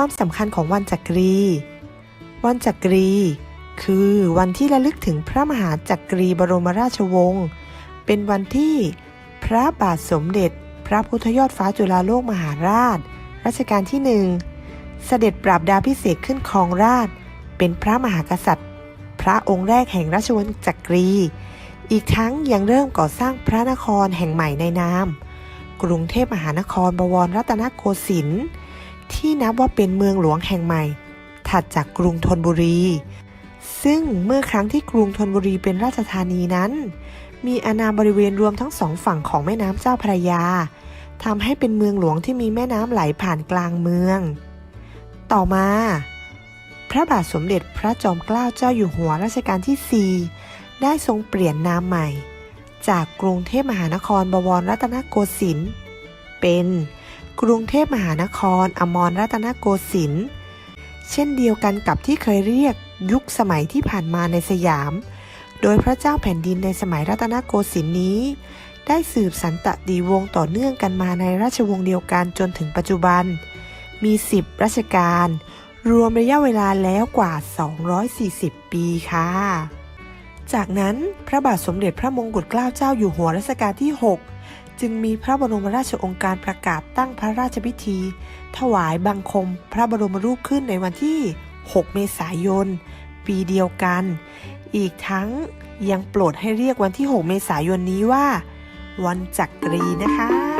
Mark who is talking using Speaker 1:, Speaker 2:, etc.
Speaker 1: ความสำคัญของวันจักรี วันจักรี คือวันที่ระลึกถึงพระมหาจักรีบรมราชวงศ์ เป็นวันที่พระบาทสมเด็จ พระพุทธยอดฟ้าจุฬาโลกมหาราช รัชกาลที่หนึ่งเสด็จปราบดาพิเศษขึ้นครองราช เป็นพระมหากษัตริย์ พระองค์แรกแห่งราชวงศ์จักรี อีกทั้งยังเริ่มก่อสร้างพระนครแห่งใหม่ในนาม กรุงเทพมหานครบวรรัตนโกสินทร์ ที่นับว่าเป็นเมืองหลวงแห่งใหม่ ถัดจากกรุงธนบุรี ซึ่งเมื่อครั้งที่กรุงธนบุรีเป็นราชธานีนั้น มีอาณาบริเวณรวมทั้งสองฝั่งของแม่น้ำเจ้าพระยาทำให้เป็นเมืองหลวงที่มีแม่น้ำไหลผ่านกลางเมือง ต่อมา พระบาทสมเด็จพระจอมเกล้าเจ้าอยู่หัวรัชกาลที่ 4 ได้ทรงเปลี่ยนนามใหม่ จากกรุงเทพมหานครบวรรัตนโกสินทร์เป็น กรุงเทพมหานคร อมรรัตนโกสินทร์เช่นเดียวกันกับที่เคยเรียกยุคสมัยที่ผ่านมาในสยาม โดยพระเจ้าแผ่นดินในสมัยรัตนโกสินทร์นี้ ได้สืบสันตติวงศ์ต่อเนื่องกันมาในราชวงศ์เดียวกันจนถึงปัจจุบัน มี 10รัชกาลรวมระยะเวลาแล้วกว่า 240 ปีค่ะ จากนั้นพระบาทสมเด็จพระมงกุฎเกล้าเจ้าอยู่หัวรัชกาลที่ 6 จึงมีพระบรมราชองการประกาศตั้งพระราชพิธี ถวายบังคมพระบรมรูปขึ้นในวันที่ 6 เมษายน ปีเดียวกัน อีกทั้งยังโปรดให้เรียกวันที่ 6 เมษายนนี้ว่า วันจักรีนะคะ